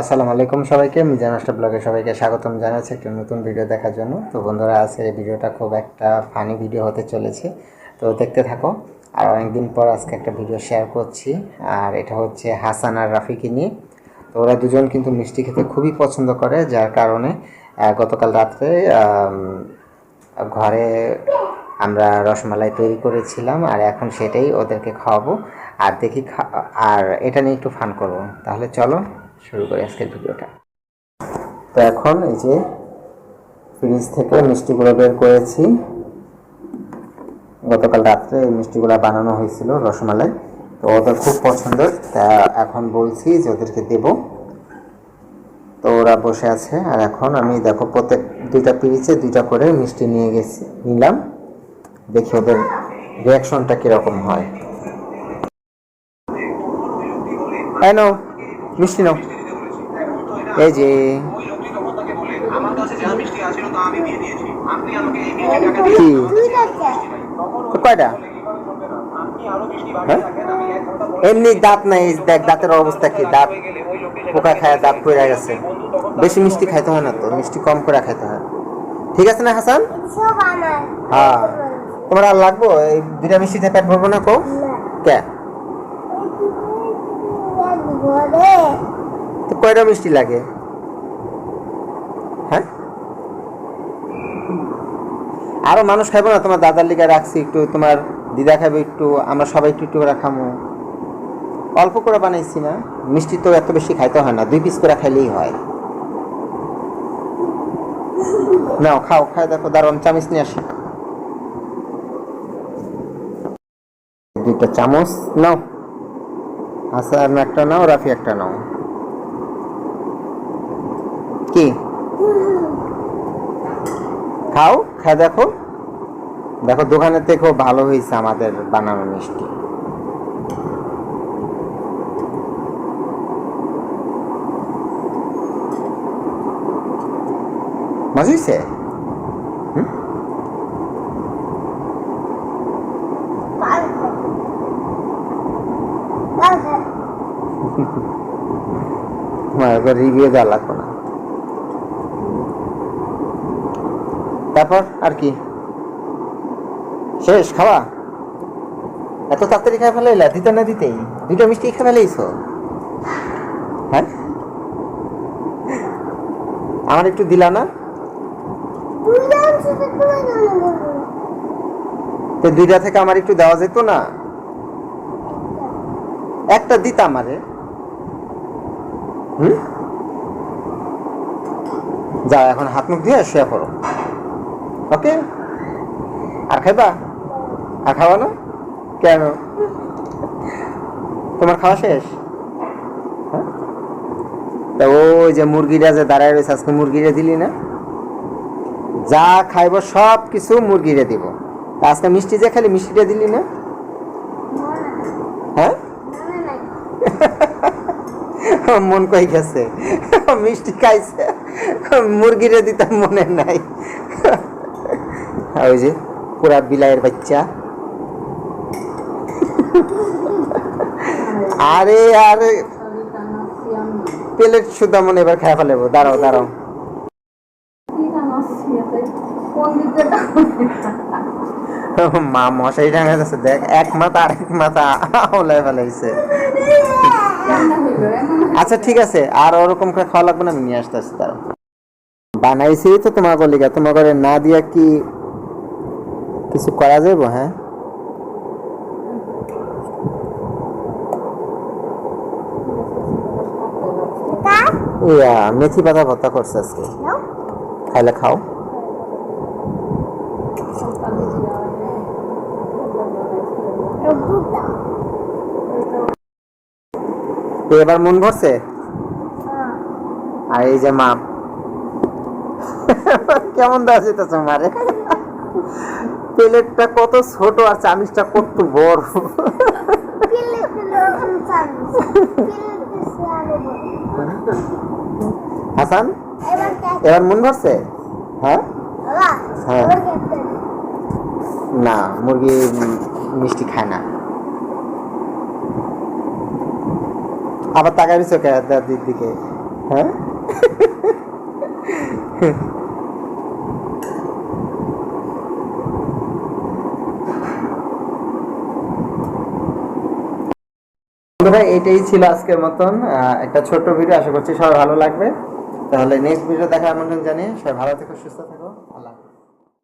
আসসালামু আলাইকুম সবাইকে। মিজান মাস্টার ব্লগে সবাইকে স্বাগতম জানাচ্ছি একটা নতুন ভিডিও দেখার জন্য। তো বন্ধুরা আজকের এই ভিডিওটা খুব একটা ফানি ভিডিও হতে চলেছে। তো দেখতে থাকো। আর অনেকদিন পর আজকে একটা ভিডিও শেয়ার করছি। আর এটা হচ্ছে হাসান আর রাফিকে নিয়ে। তো ওরা দুজন কিন্তু মিষ্টি খেতে খুবই পছন্দ করে, যার কারণে গতকাল রাত্রে ঘরে আমরা রসমালাই তৈরি করেছিলাম। আর এখন সেটাই ওদেরকে খাওয়াবো। আর দেখি আর এটা নিয়ে একটু ফান করব। তাহলে চলো শুরু করি আজকের ভিডিওটা। তো এখন এই যে ফ্রিজ থেকে মিষ্টিগুলো বের করেছি। গতকাল রাত্রে এই মিষ্টিগুলো বানানো হয়েছিল রসমালাই। তো ওদের খুব পছন্দের তা এখন বলছি যে ওদেরকে দেবো। তো ওরা বসে আছে, আর এখন আমি দেখো প্রত্যেক দুইটা পিরিচে দুইটা করে মিষ্টি নিয়ে গেছি, নিলাম। দেখি ওদের রিয়াকশনটা কীরকম হয়। নাও মিষ্টি নাও। এই যে। কি? কয়টা? হ্যাঁ? এমনি দাঁত নাই দেখ দাঁতের অবস্থা কি? দাঁত পোকা খায় দাঁত পড়ে গেছে। বেশি মিষ্টি খাইতে হয় না তো মিষ্টি কম করে খাইতে হয়। ঠিক আছে না হাসান? হ্যাঁ। তোমার আর লাগবো? এই দুটা মিষ্টিতে পেট ভরবো না কো? কে? তো কয়টা মিষ্টি লাগে। হ্যাঁ? আরও মানুষ খাইবো না? তোমার দাদার লিগে রাখছি একটু, তোমার দিদা খাবে একটু, আমরা সবাই একটু একটু করে খামো। অল্প করে বানাইছি না, মিষ্টি তো এত বেশি খাইতে হয় না, দুই পিস করে খাইলেই হয়। নাও, খাও, খাই দেখো দারুণ চামচ নিয়ে আসি। দুইটা চামচ, নাও। হাসান একটা নাও, রাফি একটা নাও। কি? খাও, খাই দেখো। দেখো, দোকানের থেকেও ভালো হয়েছে আমাদের বানানো মিষ্টি। মজা হয়েছে? তোমার রিভিউ দেওয়া লাগবে না। তারপর আর কি? শেষ, খাওয়া? এত তাড়াতাড়ি খাই ফেলাইলা, দিতে না দিতেই দুইটা মিষ্টি খেয়ে ফেলাইছো? হ্যাঁ? আমার একটু দিলা না? তো দুইটা থেকে আমার একটু দেওয়া যেত না? একটা দিতাম আমারে হুম? যা, এখন হাত মুখ দিয়ে শুয়ে পড়ো। ওকে? আর খাইবা? আর খাওয়া না? কেন? তোমার খাওয়া শেষ? হ্যাঁ? তা ওই যে মুরগিটা যে দাঁড়ায় রয়েছে, আজকে মুরগিটা দিলি না? যা খাইব সব কিছু মুরগিরে দিব আজকে মিষ্টি যে খালি, মিষ্টিটা দিলি না হ্যাঁ মন কই গেছে? মিষ্টি খাইছে? মুরগিরে দিতাম মনে নাই। ওই যে পুরা বিলাইয়ের বাচ্চা। আরে আরে। প্লেট সুদ্ধা মনে এবার খাই ফেলেবো দাঁড়াও দাঁড়াও। মা মশাই টাঙা যাচ্ছে দেখ, এক মাথা আর এক মাথা ওলাই ফেলাইছে। আচ্ছা ঠিক আছে। আর ওরকম করে খাওয়া লাগবে না আমি নিয়ে আসতে আসছি দাঁড়াও। বানাইছি তো তোমার কলিগা তোমার ঘরে না দিয়া কি কিছু করা যাইব হ্যাঁ? ইয়া মেথি পাতা ভর্তা করছে আজকে। খাইলে খাও। তো এবার মন ভরছে? আর এই যে মাপ কেমন দেওয়া যেতেছে মারে প্লেটটা কত ছোট আর চামিচটা কত বড়। হাসান এবার মন ভরছে? হ্যাঁ? হ্যাঁ। না মুরগি মিষ্টি খায় না। আবার তাকাই রয়েছে কে? দাদির দিকে হ্যাঁ? বন্ধুরা এটাই ছিল আজকের মতন। একটা ছোট্ট ভিডিও আশা করছি সবাই ভালো লাগবে। তাহলে নেক্সট ভিডিও দেখার আমন্ত্রণ জানিয়ে সবাই ভালো থেকো, সুস্থ থাকো।